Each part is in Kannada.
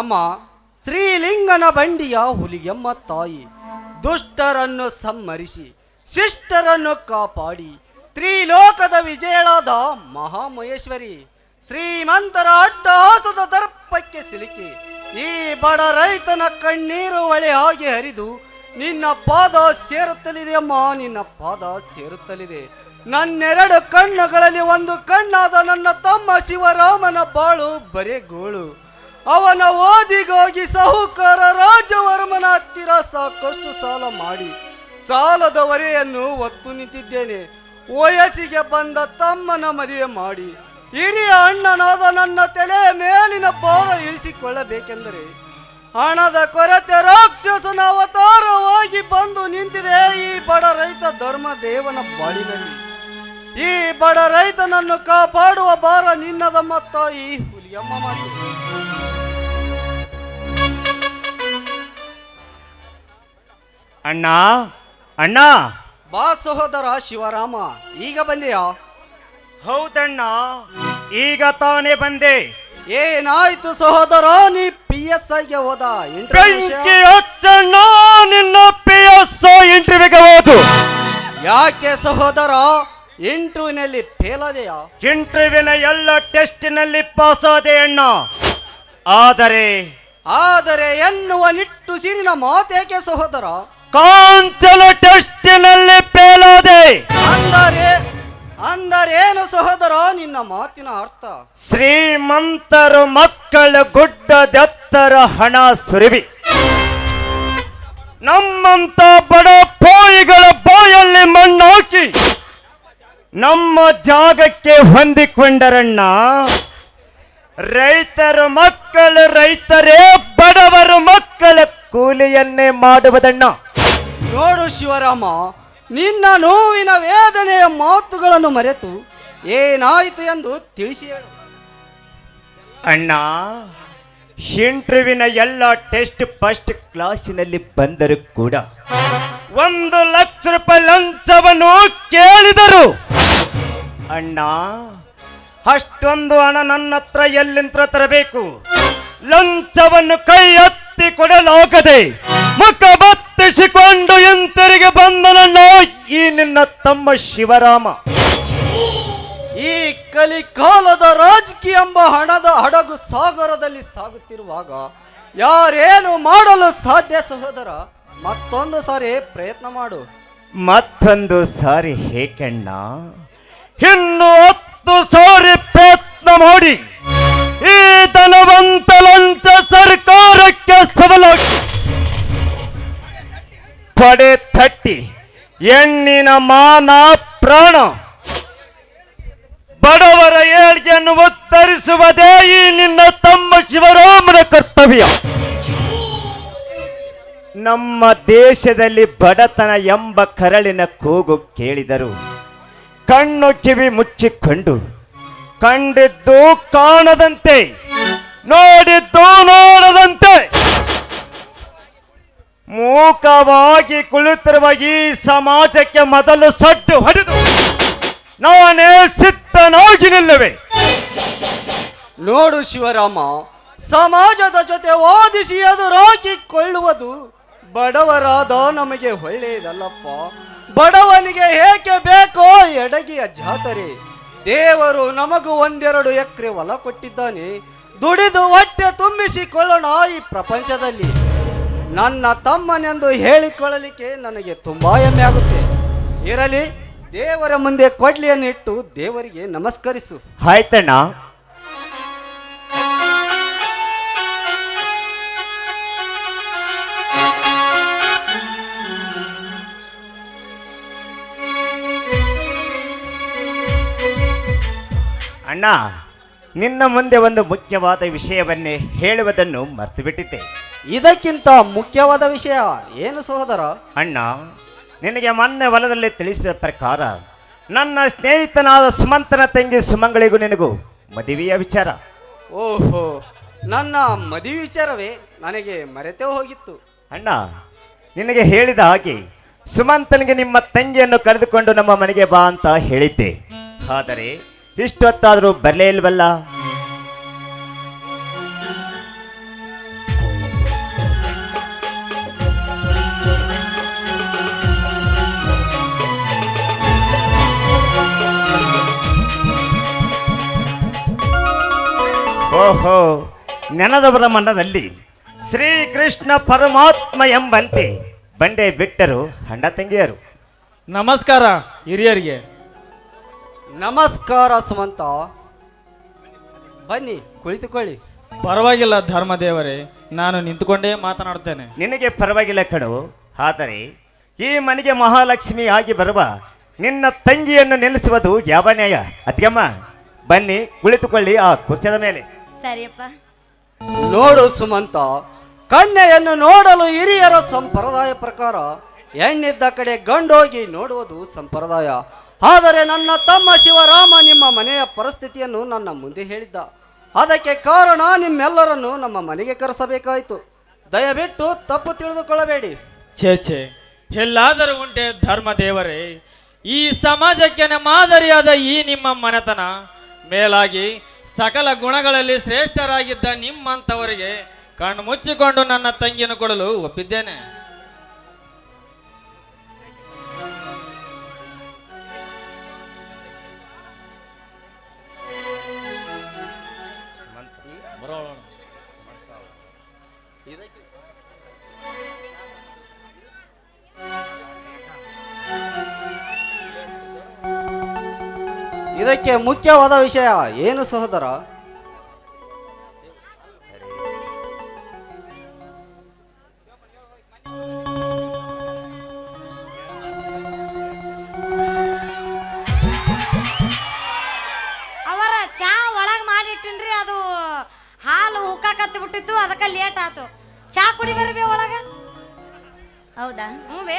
ಅಮ್ಮ ಶ್ರೀಲಿಂಗನ ಬಂಡಿಯ ಹುಲಿಯಮ್ಮ ತಾಯಿ, ದುಷ್ಟರನ್ನು ಸಂಹರಿಸಿ ಶಿಷ್ಟರನ್ನು ಕಾಪಾಡಿ, ತ್ರಿಲೋಕದ ವಿಜಯಳಾದ ಮಹಾಮಹೇಶ್ವರಿ, ಶ್ರೀಮಂತರ ಅಟ್ಟಹಾಸದ ದರ್ಪಕ್ಕೆ ಸಿಲುಕಿ, ಈ ಬಡ ರೈತನ ಕಣ್ಣೀರು ಒಳೆ ಹಾಗೆ ಹರಿದು, ನಿನ್ನ ಪಾದ ಸೇರುತ್ತಲಿದೆ ಅಮ್ಮ, ನಿನ್ನ ಪಾದ ಸೇರುತ್ತಲಿದೆ. ನನ್ನೆರಡು ಕಣ್ಣುಗಳಲ್ಲಿ ಒಂದು ಕಣ್ಣಾದ ನನ್ನ ತಮ್ಮ ಶಿವರಾಮನ ಬಾಳು ಬರೇ ಗೋಳು ಅವನ ಓದಿಗೋಗಿ ಸಾಹುಕಾರ ರಾಜವರ್ಮನ ಹತ್ತಿರ ಸಾಕಷ್ಟು ಸಾಲ ಮಾಡಿ ಸಾಲದ ಹೊರೆಯನ್ನು ಒತ್ತು ನಿಂತಿದ್ದೇನೆ. ವಯಸ್ಸಿಗೆ ಬಂದ ತಮ್ಮನ ಮದುವೆ ಮಾಡಿ. ಹಿರಿಯ ಅಣ್ಣನಾದ ನನ್ನ ತಲೆಯ ಮೇಲಿನ ಭಾರ ಇಳಿಸಿಕೊಳ್ಳಬೇಕೆಂದರೆ ಹಣದ ಕೊರತೆ ರಾಕ್ಷಸನ ಅವತಾರವಾಗಿ ಬಂದು ನಿಂತಿದೆ ಈ ಬಡ ರೈತ ಧರ್ಮ ದೇವನ ಬಾಳಿನಲ್ಲಿ ಈ ಬಡ ರೈತನನ್ನು ಕಾಪಾಡುವ ಭಾರ ನಿನ್ನದಮ್ಮ ತಾಯಿ ಹುಲಿಯಮ್ಮ ಮಾತು ಅಣ್ಣ ಅಣ್ಣ. ಬಾ ಸಹೋದರ ಶಿವರಾಮ ಈಗ ಬಂದೆಯಾ? ಹೌದಣ್ಣ ಈಗ ತಾನೇ ಬಂದೆ. ಏನಾಯ್ತು ಸಹೋದರ ನೀ ಪಿ ಎಸ್ ಐಗೆ ಹೋದ? ಬೆಂಕಿ ಅಚ್ಚಣ್ಣ ನಿನ್ನ ಪಿ ಎಸ್ ಇಂಟರ್ವ್ಯೂಗೆ ಹೋದು. ಯಾಕೆ ಸಹೋದರ? ಇಂಟರ್ವ್ಯೂನಲ್ಲಿ ಫೇಲ್ ಆದೆಯಾ ಇಂಟರ್ವ್ಯೂನ ಎಲ್ಲ ಟೆಸ್ಟಿನಲ್ಲಿ ಪಾಸ್ ಆದೆ ಅಣ್ಣ. ಆದರೆ ಆದರೆ ಎನ್ನುವ ನಿಟ್ಟುಸಿರಿನ ಮಾತೇಕೆ ಸಹೋದರ? ಕಾಂಚನ ಟೆಸ್ಟಿನಲ್ಲಿ ಫೇಲ್ ಆದೆ ಅಂದರೆ ಅಂದರೇನು ಸಹೋದರ ನಿನ್ನ ಮಾತಿನ ಅರ್ಥ? ಶ್ರೀಮಂತರು ಮಕ್ಕಳ ಗುಡ್ಡ ಗುಡ್ಡದೆತ್ತರ ಹಣ ಸುರಿವಿ. ನಮ್ಮಂತ ಬಡ ಪೋಯಿಗಳ ಬಾಯಲ್ಲಿ ಮಣ್ಣಾಕಿ. ನಮ್ಮ ಜಾಗಕ್ಕೆ ಹೊಂದಿಕೊಂಡರಣ್ಣ ರೈತರ ಮಕ್ಕಳು ರೈತರೇ ಬಡವರ ಮಕ್ಕಳ ಕೂಲಿಯನ್ನೇ ಮಾಡುವುದಣ್ಣ. ನೋಡು ಶಿವರಾಮ ನಿನ್ನ ನೋವಿನ ವೇದನೆಯ ಮಾತುಗಳನ್ನು ಮರೆತು ಏನಾಯಿತು ಎಂದು ತಿಳಿಸಿ ಹೇಳು. ಅಣ್ಣ ಇಂಟರ್ವ್ಯೂವಿನ ಎಲ್ಲ ಟೆಸ್ಟ್ ಫಸ್ಟ್ ಕ್ಲಾಸಿನಲ್ಲಿ ಬಂದರೂ ಕೂಡ. ಒಂದು ಲಕ್ಷ ರೂಪಾಯಿ ಲಂಚವನ್ನು ಕೇಳಿದರು. ಅಣ್ಣ, ಅಷ್ಟೊಂದು ಹಣ ನನ್ನ ಹತ್ರ ಎಲ್ಲಿಂತ್ರ ತರಬೇಕು? ಲಂಚವನ್ನು ಕೈ ಎತ್ತಿ ಕೊಡಲಾಗದೆ ಮುಖ ಬತ್ತಿಸಿಕೊಂಡು ಹಿಂತಿರುಗಿ ಬಂದನಣ್ಣ ಈ ನಿನ್ನ ತಮ್ಮ ಶಿವರಾಮ. ಈ ಕಲಿಕಾಲದ ರಾಜಕೀಯ ಎಂಬ ಹಣದ ಹಡಗು ಸಾಗರದಲ್ಲಿ ಸಾಗುತ್ತಿರುವಾಗ ಯಾರೇನು ಮಾಡಲು ಸಾಧ್ಯ ಸಹೋದರ? ಮತ್ತೊಂದು ಸಾರಿ ಪ್ರಯತ್ನ ಮಾಡು. ಮತ್ತೊಂದು ಸಾರಿ ಹೇಕಣ್ಣ. ಇನ್ನು ಹತ್ತು ಸಾರಿ ಪ್ರಯತ್ನ ಮಾಡಿ. ಈ ಧನವಂತ ಲಂಚ ಸರ್ಕಾರಕ್ಕೆ ಸಬಲಾಗಿ ಪಡೆ ತಟ್ಟಿ. ಹೆಣ್ಣಿನ ಮಾನ ಪ್ರಾಣ. ಬಡವರ ಏಳ್ಗೆಯನ್ನು ಉತ್ತರಿಸುವುದೇ ಈ ನಿನ್ನ ತಮ್ಮ ಶಿವರಾಮನ ಕರ್ತವ್ಯ. ನಮ್ಮ ದೇಶದಲ್ಲಿ ಬಡತನ ಎಂಬ ಕರಳಿನ ಕೂಗು ಕೇಳಿದರು. ಕಣ್ಣು ಕಿವಿ ಮುಚ್ಚಿಕೊಂಡು, ಕಂಡಿದ್ದು ಕಾಣದಂತೆ, ನೋಡಿದ್ದು ನೋಡದಂತೆ. ಮೂಕವಾಗಿ ಕುಳಿತಿರುವ ಈ ಸಮಾಜಕ್ಕೆ ಮೊದಲು ಸಡ್ಡು ಹೊಡೆದು, ನಾನೇ ಸಿದ್ಧನಾಗಿ ನಿಲ್ಲುವೆ. ನೋಡು ಶಿವರಾಮ, ಸಮಾಜದ ಜೊತೆ ವಾದಿಸಿ ಎದುರಾಕಿಕೊಳ್ಳುವುದು ಬಡವರಾದ ನಮಗೆ ಒಳ್ಳೆಯದಲ್ಲಪ್ಪ. ಬಡವನಿಗೆ ಏಕೆ ಬೇಕೋ ಎಡಗಿಯ ಜಾತರೆ. ದೇವರು ನಮಗೂ ಒಂದೆರಡು ಎಕರೆ ಹೊಲ ಕೊಟ್ಟಿದ್ದಾನೆ. ದುಡಿದು ಹೊಟ್ಟೆ ತುಂಬಿಸಿಕೊಳ್ಳೋಣ ಈ ಪ್ರಪಂಚದಲ್ಲಿ. ನನ್ನ ತಮ್ಮನೆಂದು ಹೇಳಿಕೊಳ್ಳಲಿಕ್ಕೆ ನನಗೆ ತುಂಬಾ ಹೆಮ್ಮೆ ಆಗುತ್ತೆ. ಇರಲಿ ದೇವರ ಮುಂದೆ ಕೊಡ್ಲಿಯನ್ನು ಇಟ್ಟು ದೇವರಿಗೆ ನಮಸ್ಕರಿಸು. ಆಯ್ತಣ್ಣ ಅಣ್ಣ ನಿನ್ನ ಮುಂದೆ ಒಂದು ಮುಖ್ಯವಾದ ವಿಷಯವನ್ನೇ ಹೇಳುವುದನ್ನು ಮರ್ತು ಬಿಟ್ಟಿದ್ದೆ. ಇದಕ್ಕಿಂತ ಮುಖ್ಯವಾದ ವಿಷಯ ಏನು ಸಹೋದರ? ಅಣ್ಣ ನಿನಗೆ ಮೊನ್ನೆ ಹೊಲದಲ್ಲಿ ತಿಳಿಸಿದ ಪ್ರಕಾರ ನನ್ನ ಸ್ನೇಹಿತನಾದ ಸುಮಂತನ ತಂಗಿ ಸುಮಂಗಳಿಗೂ ನಿನಗೂ ಮದುವೆಯ ವಿಚಾರ. ಓಹೋ ನನ್ನ ಮದುವೆ ವಿಚಾರವೇ ನನಗೆ ಮರೆತೇ ಹೋಗಿತ್ತು. ಅಣ್ಣ ನಿನಗೆ ಹೇಳಿದ ಹಾಗೆ ಸುಮಂತನಿಗೆ ನಿಮ್ಮ ತಂಗಿಯನ್ನು ಕರೆದುಕೊಂಡು ನಮ್ಮ ಮನೆಗೆ ಬಾ ಅಂತ ಹೇಳಿದ್ದೆ. ಆದರೆ ಇಷ್ಟೊತ್ತಾದರೂ ಬರಲೇ ಇಲ್ವಲ್ಲ? ಓಹೋ ನೆನದವರ ಮನದಲ್ಲಿ ಶ್ರೀಕೃಷ್ಣ ಪರಮಾತ್ಮ ಎಂಬಂತೆ ಬಂಡೆ ಬಿಟ್ಟರು ಹಣ್ಣ ತಂಗಿಯರು. ನಮಸ್ಕಾರ ಹಿರಿಯರಿಗೆ. ನಮಸ್ಕಾರ ಸುಮಂತ. ಬನ್ನಿ ಕುಳಿತುಕೊಳ್ಳಿ. ಪರವಾಗಿಲ್ಲ ಧರ್ಮದೇವರೇ ನಾನು ನಿಂತುಕೊಂಡೇ ಮಾತನಾಡುತ್ತೇನೆ. ನಿನಗೆ ಪರವಾಗಿಲ್ಲ ಕಡು ಆದರೆ ಈ ಮನೆಗೆ ಮಹಾಲಕ್ಷ್ಮಿ ಆಗಿ ಬರುವ ನಿನ್ನ ತಂಗಿಯನ್ನು ನಿಲ್ಲಿಸುವುದು ಯಾವ ನ್ಯಾಯ? ಅತ್ಯಮ್ಮ ಬನ್ನಿ ಕುಳಿತುಕೊಳ್ಳಿ ಆ ಕುರ್ಚದ ಮೇಲೆ. ಸರಿಯಪ್ಪ. ನೋಡು ಸುಮಂತ ಕನ್ಯೆಯನ್ನು ನೋಡಲು ಹಿರಿಯರ ಸಂಪ್ರದಾಯ ಪ್ರಕಾರ ಹೆಣ್ಣಿದ್ದ ಕಡೆ ಗಂಡೋಗಿ ನೋಡುವುದು ಸಂಪ್ರದಾಯ. ಆದರೆ ನನ್ನ ತಮ್ಮ ಶಿವರಾಮ ನಿಮ್ಮ ಮನೆಯ ಪರಿಸ್ಥಿತಿಯನ್ನು ನನ್ನ ಮುಂದೆ ಹೇಳಿದ್ದ. ಅದಕ್ಕೆ ಕಾರಣ ನಿಮ್ಮೆಲ್ಲರನ್ನು ನಮ್ಮ ಮನೆಗೆ ಕರೆಸಬೇಕಾಯಿತು. ದಯವಿಟ್ಟು ತಪ್ಪು ತಿಳಿದುಕೊಳ್ಳಬೇಡಿ. ಛೇ ಛೇ ಎಲ್ಲಾದರೂ ಉಂಟೆ ಧರ್ಮದೇವರೇ ಈ ಸಮಾಜಕ್ಕೆ ಮಾದರಿಯಾದ ಈ ನಿಮ್ಮ ಮನೆತನ ಮೇಲಾಗಿ ಸಕಲ ಗುಣಗಳಲ್ಲಿ ಶ್ರೇಷ್ಠರಾಗಿದ್ದ ನಿಮ್ಮಂಥವರಿಗೆ ಕಣ್ಣು ಮುಚ್ಚಿಕೊಂಡು ನನ್ನ ತಂಗಿಯನ್ನು ಕೊಡಲು ಒಪ್ಪಿದ್ದೇನೆ. ಇದಕ್ಕೆ ಮುಖ್ಯವಾದ ವಿಷಯ ಏನು ಸಹೋದರ? ಅವರ ಚಾ ಒಳಗ್ ಮಾಡಿಟ್ಟಿನ್ರಿ ಅದು ಹಾಲು ಹುಕ್ಕಾಕತ್ತಿ ಬಿಟ್ಟಿತ್ತು ಅದಕ್ಕೆ ಲೇಟ್ ಆತು. ಚಾ ಕುಡಿ ಬರ್ಬಿ ಒಳಗ? ಹೌದಾ? ಹ್ಞೂ ಬೇ.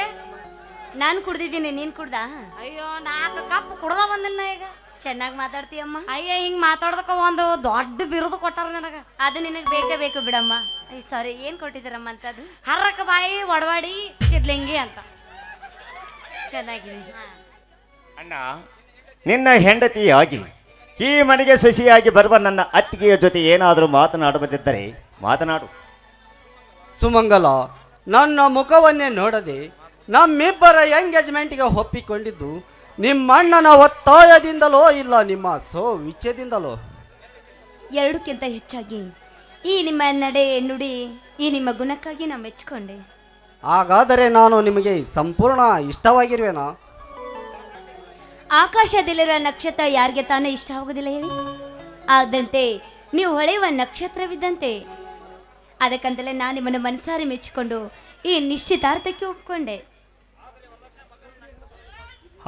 ನಾನು ಕುಡ್ದಿದ್ದೀನಿ ನೀನು ಕುಡ್ದಾ? ಅಯ್ಯೋ ನಾಲ್ಕು ಕಪ್ ಕುಡ್ದ ಬಂದಿನ ಈಗ. ಚೆನ್ನಾಗಿ ಮಾತಾಡ್ತೀಯಮ್ಮ? ಅಯ್ಯ ಹಿಂಗ್ ಮಾತಾಡ್ದಕ್ಕ ಒಂದು ದೊಡ್ಡ ಬಿರುದು ಕೊಟ್ಟಾರ ನನಗ. ಅದು ನಿನಗೆ ಬೇಕೇ ಬೇಕು ಬಿಡಮ್ಮ. ಸಾರಿ ಏನು ಕೊಟ್ಟಿದ್ದೀರಮ್ಮ ಅಂತದು ಹರ್ರಕ್ಕ ಬಾಯಿ ಒಡವಾಡಿ ಸಿದ್ಲಿಂಗಿ ಅಂತ. ಚೆನ್ನಾಗಿದೆ. ಅಣ್ಣ ನಿನ್ನ ಹೆಂಡತಿಯಾಗಿ ಈ ಮನೆಗೆ ಸಸಿಯಾಗಿ ಬರುವ ನನ್ನ ಅತ್ತಿಗೆಯ ಜೊತೆ ಏನಾದರೂ ಮಾತನಾಡುವುದಿದ್ದರೆ ಮಾತನಾಡು. ಸುಮಂಗಲ ನನ್ನ ಮುಖವನ್ನೇ ನೋಡದೆ ನಮ್ಮಿಬ್ಬರ ಎಂಗೇಜ್ಮೆಂಟ್ಗೆ ಒಪ್ಪಿಕೊಂಡಿದ್ದು ನಿಮ್ಮ ಅಣ್ಣನ ಒತ್ತಾಯದಿಂದಲೋ ಇಲ್ಲ ನಿಮ್ಮ ಸೋ ವಿಚ್ಛೇದಿಂದಲೋ ಎರಡಕ್ಕಿಂತ ಹೆಚ್ಚಾಗಿ ಈ ನಿಮ್ಮ ನಡೆ ನುಡಿ ಈ ನಿಮ್ಮ ಗುಣಕ್ಕಾಗಿ ನಾ ಮೆಚ್ಕೊಂಡೆ ಹಾಗಾದರೆ ನಾನು ನಿಮಗೆ ಸಂಪೂರ್ಣ ಇಷ್ಟವಾಗಿರುವೆನಾ? ಆಕಾಶದಲ್ಲಿರುವ ನಕ್ಷತ್ರ ಯಾರಿಗೆ ತಾನೇ ಇಷ್ಟ ಆಗೋದಿಲ್ಲ ಹೇಳಿ? ಆದಂತೆ ನೀವು ಹೊಳೆಯುವ ನಕ್ಷತ್ರವಿದ್ದಂತೆ. ಅದಕ್ಕಂತಲೇ ನಾನು ನಿಮ್ಮನ್ನು ಮನಸಾರಿ ಮೆಚ್ಚಿಕೊಂಡು ಈ ನಿಶ್ಚಿತಾರ್ಥಕ್ಕೆ ಒಪ್ಕೊಂಡೆ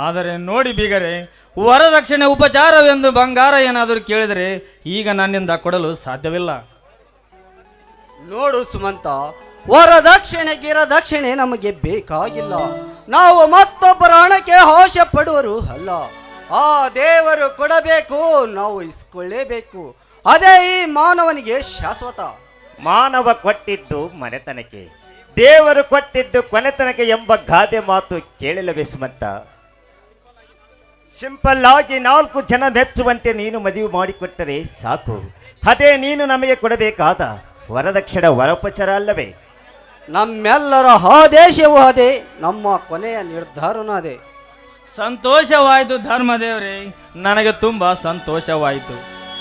ಆದರೆ ನೋಡಿ ಬೀಗರೆ ವರದಕ್ಷಿಣೆ ಉಪಚಾರವೆಂದು ಬಂಗಾರ ಏನಾದರೂ ಕೇಳಿದರೆ ಈಗ ನನ್ನಿಂದ ಕೊಡಲು ಸಾಧ್ಯವಿಲ್ಲ. ನೋಡು ಸುಮಂತ ವರದಕ್ಷಿಣೆ ಗಿರದಕ್ಷಿಣೆ ನಮಗೆ ಬೇಕಾಗಿಲ್ಲ. ನಾವು ಮತ್ತೊಬ್ಬರ ಹಣಕ್ಕೆ ಹೋಶ ಪಡುವರು ಅಲ್ಲ. ಆ ದೇವರು ಕೊಡಬೇಕು ನಾವು ಇಸ್ಕೊಳ್ಳೇಬೇಕು. ಅದೇ ಈ ಮಾನವನಿಗೆ ಶಾಶ್ವತ. ಮಾನವ ಕೊಟ್ಟಿದ್ದು ಮನೆತನಕ್ಕೆ ದೇವರು ಕೊಟ್ಟಿದ್ದು ಕೊನೆತನಕ್ಕೆ ಎಂಬ ಗಾದೆ ಮಾತು ಕೇಳಿಲ್ಲವೇ ಸುಮಂತ? ಸಿಂಪಲ್ ಆಗಿ ನಾಲ್ಕು ಜನ ಮೆಚ್ಚುವಂತೆ ನೀನು ಮದುವೆ ಮಾಡಿಕೊಟ್ಟರೆ ಸಾಕು. ಅದೇ ನೀನು ನಮಗೆ ಕೊಡಬೇಕಾದ ವರದಕ್ಷಿಣ ವರೋಪಚಾರ ಅಲ್ಲವೇ? ನಮ್ಮೆಲ್ಲರ ಆದೇಶವೂ ಅದೇ ನಮ್ಮ ಕೊನೆಯ ನಿರ್ಧಾರನೂ ಅದೇ. ಸಂತೋಷವಾಯಿತು ಧರ್ಮದೇವರೇ ನನಗೆ ತುಂಬ ಸಂತೋಷವಾಯಿತು.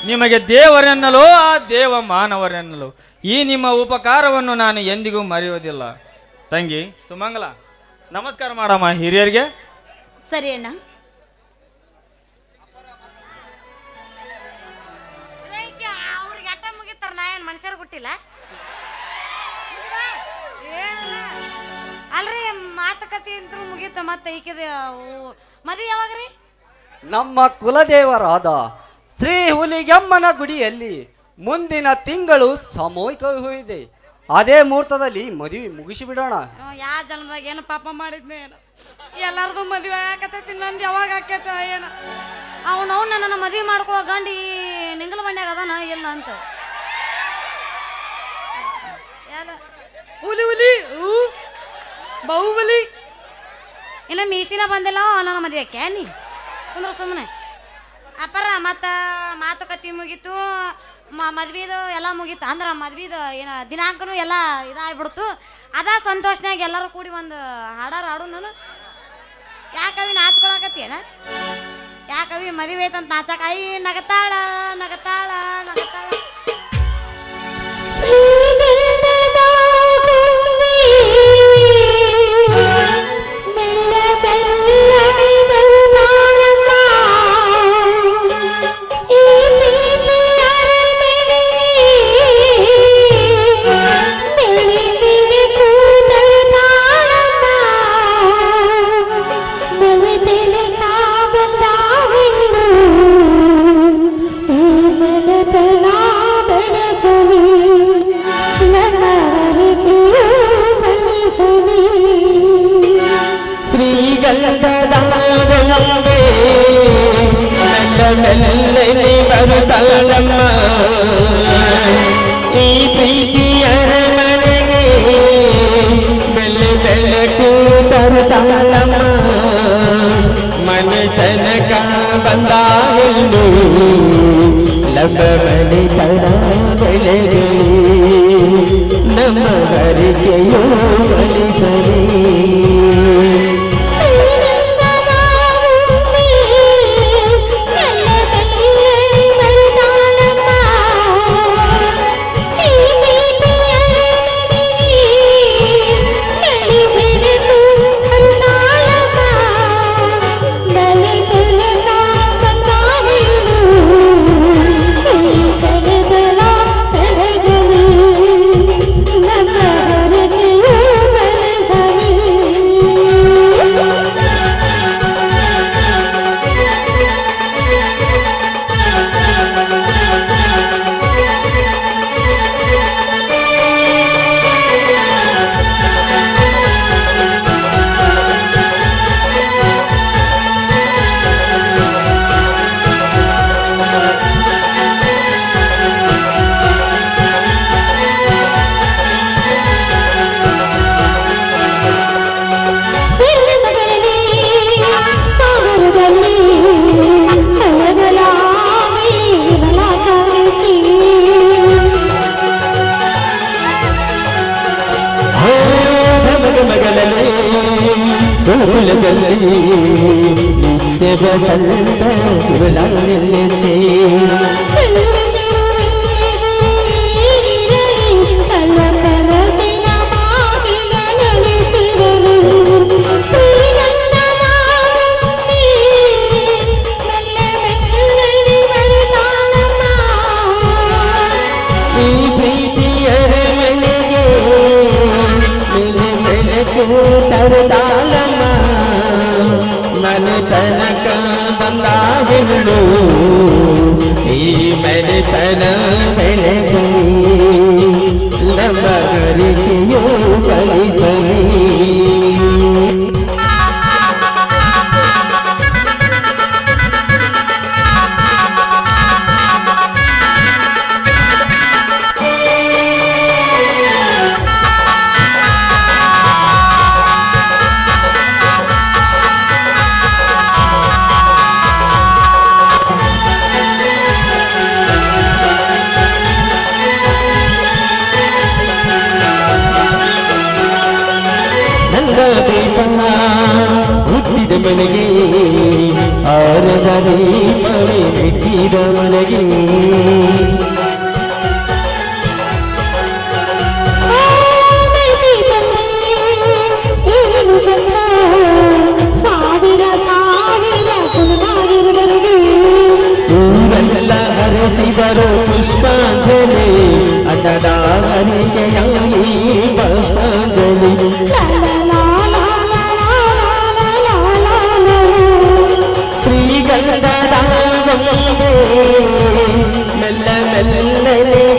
ನಿಮಗೆ ದೇವರೆನ್ನಲೋ ಆ ದೇವ ಮಾನವರೆನ್ನಲೋ ಈ ನಿಮ್ಮ ಉಪಕಾರವನ್ನು ನಾನು ಎಂದಿಗೂ ಮರೆಯುವುದಿಲ್ಲ. ತಂಗಿ ಸುಮಂಗಲ ನಮಸ್ಕಾರ ಮಾಡಮ್ಮ ಹಿರಿಯರಿಗೆ. ಸರಿ ಅಣ್ಣ. ಮನುಷ್ಯರು ಬಿಟ್ಟಿಲ್ಲ? ಅಲ್ರಿ ಮಾತುಕತೆ ಅಂತೂ ಮುಗಿತ ಮತ್ತೆ ಈಕಿದ ಯಾವಾಗ ಯಾವಾಗ್ರಿ ನಮ್ಮ ಕುಲದೇವರಾದ ಶ್ರೀ ಹುಲಿಗೆಮ್ಮನ ಗುಡಿಯಲ್ಲಿ ಮುಂದಿನ ತಿಂಗಳು ಸಾಮೂಹಿಕ ಇದೆ. ಅದೇ ಮುಹೂರ್ತದಲ್ಲಿ ಮದುವೆ ಮುಗಿಸಿಬಿಡೋಣ. ಯಾ ಜನ್ಮದಾಗ ಏನು ಪಾಪ ಮಾಡಿದ್ನೆ ಏನು. ಎಲ್ಲಾರ್ದು ಮದುವೆ ಆಕತೈತಿ ನಂದು ಯಾವಾಗ ಆಕೈತ ಏನು. ಅವನವ್ ನನ್ನ ಮದುವೆ ಮಾಡ್ಕೊಳ್ಳೋ ಗಂಡಿ ನಿಂಗಲ ಬಂಡ್ಯಾಗ ಅದಾನ ಇಲ್ಲ ಅಂತ. ಹುಲಿ ಹುಲಿ, ಹೂ ಬಾಹುಬಲಿ ಇನ್ನು ಮೀಸಿನ ಬಂದಿಲ್ಲ ನನ್ನ ಮದುವೆ ಕ್ಯಾನಿ ಕುಂದ್ರ ಸುಮ್ಮನೆ ಅಪ್ಪರ ಮತ್ತು ಮಾತುಕತೆ ಮುಗೀತು, ಮ, ಮದ್ವಿದು ಎಲ್ಲ ಮುಗೀತು. ಅಂದ್ರೆ ಮದ್ವಿದು ಏನು, ದಿನಾಂಕನೂ ಎಲ್ಲ ಇದಾಗ್ಬಿಡ್ತು. ಅದ ಸಂತೋಷನಾಗ ಎಲ್ಲರೂ ಕೂಡಿ ಒಂದು ಹಾಡಾರ ಹಾಡು ನಾನು ಯಾಕವಿ ನಾಚ್ಕೊಳಕತ್ತೀನ ಯಾಕವಿ ಮದುವೆ ಐತಂತ ನಾಚಕ? ಐ ನಗತಾಳ ನಗತಾಳ ಸಲ್ಲಮ್ಮ ಈ ಪ್ರೀತಿಯ ಮನೆಗೆ ಬೆಲೆ ಬೆಳಕು ತರುತ್ತಾಳಮ್ಮ ಮನೆ ತನಕ ಬಂದಾಗೆಂದು ಲಬ್ಬ ಮನೆ ತಡ ಬೆಳೆಗೆ ನಮ್ಮ ಹರಿಕೆಯೋ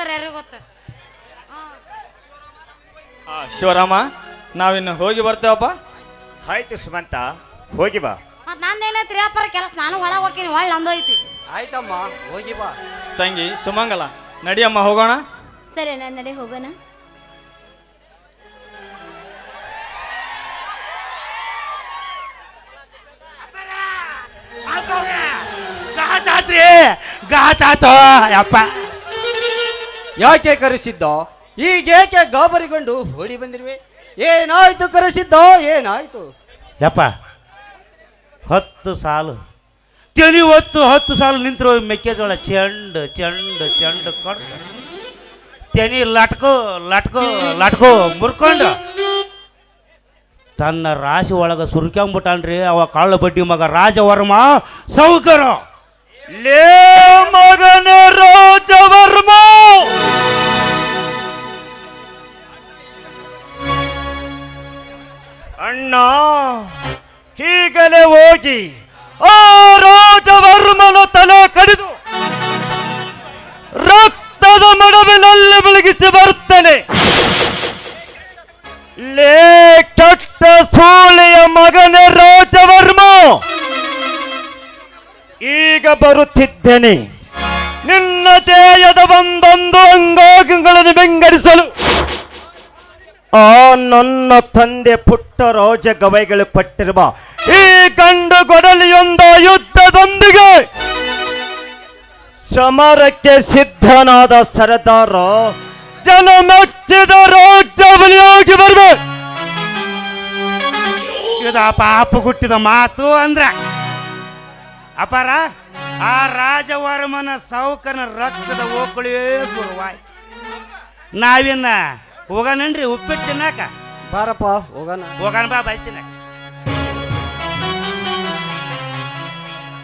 ಹೆಸರು ಯಾರು ಗೊತ್ತು? ಆ, ಶಿವರಾಮ ನಾವಿನ್ನು ಹೋಗಿ ಬರ್ತೇವಪ್ಪ? ಆಯ್ತು ಸುಮಂತ ಹೋಗಿ ಬಾ. ಮತ್ತೆ ನಂದೇನೈತ್ರಿ ಅಪ್ಪರ ಕೆಲಸ? ನಾನು ಒಳಗೆ ಹೋಗ್ತೀನಿ ಒಳ್ಳೆ ಅಂದೋಯ್ತಿ ಆಯ್ತಮ್ಮ ಹೋಗಿ ಬಾ. ತಂಗಿ ಸುಮಂಗಲ ನಡಿಯಮ್ಮ ಹೋಗೋಣ? ಸರಿ ನಾನು ನಡೆ ಹೋಗೋಣ. ಗಾತಾತ್ರಿ ಗಾತಾತೋ ಯಪ್ಪ. ಯಾಕೆ ಕರೆಸಿದ್ದ? ಈಗೇಕೆ ಗಾಬರಿಗೊಂಡು ಓಡಿ ಬಂದಿರುವೆ? ಏನಾಯ್ತು ಕರೆಸಿದ್ದೋ? ಏನಾಯ್ತು? ಯಪ್ಪ, ಹತ್ತು ಸಾಲು. ತೆನಿ ಹೊತ್ತು ಹತ್ತು ಸಾಲು ನಿಂತಿರೋ ಮೆಕ್ಕೆಜೋಳ ಚೆಂಡು ಚೆಂಡು ಚೆಂಡು ಕೊಡು. ತೆನಿ ಲಟ್ಕೋ ಲಟ್ಕೋ ಲಟ್ಕೋ ಮುರ್ಕೊಂಡು. ತನ್ನ ರಾಶಿ ಒಳಗೆ ಸುರ್ಕೊಂಬಿಟ್ಟಾನ್ರಿ ಅವ ಕಳ್ಳ ಬಡ್ಡಿ ಮಗ ರಾಜವರ್ಮ ಸೌಕರ ಲೇ ಮಗನ ರಾಜವರ್ಮ! ಅಣ್ಣ, ಹೀಗಲೇ ಹೋಗಿ ಆ ರಾಜವರ್ಮನ ತಲೆ ಕಡಿದು ರಕ್ತದ ಮಡವಿನಲ್ಲಿ ಬೆಳಗಿಸಿ ಬರ್ತೇನೆ ಲೇ ಕಟ್ಟ ಸೂಳೆಯ ಮಗನ ಬರುತ್ತಿದ್ದೇನೆ. ನಿನ್ನ ದೇಹದ ಒಂದೊಂದು ಅಂಗಾಂಗಗಳನ್ನು ಬೆಂಗಡಿಸಲು ಆ ನನ್ನ ತಂದೆ ಪುಟ್ಟ ರೋಜ ಗವೈಗಳು ಕೊಟ್ಟಿರುವ ಈ ಗಂಡು ಗೊಡಲಿಯೊಂದ ಯುದ್ಧದೊಂದಿಗೆ ಸಮರಕ್ಕೆ ಸಿದ್ಧನಾದ ಸರದಾರ ಜನ ಮೆಚ್ಚಿದ ರಾಜ್ಯವಲಿಯಾಗಿ ಬರಬೇಕು ಇದು ಪಾಪ ಹುಟ್ಟಿದ ಮಾತು ಅಂದ್ರ ಅಪಾರ. ಆ ರಾಜವರ್ಮನ ಸಾವುಕನ ರಕ್ತದ ಓಕಳಿ ಶುರುವಾಯ್ತು. ನಾವಿನ್ನ ಹೋಗಣನ್ರಿ ಉಪ್ಪಿಟ್ಟು ತಿನ್ನಾಕ? ಬಾರಪ್ಪ ಹೋಗಣ. ಹೋಗೋಣ ಬಾ ಬಾಯ್ ತಿನ್ನಕ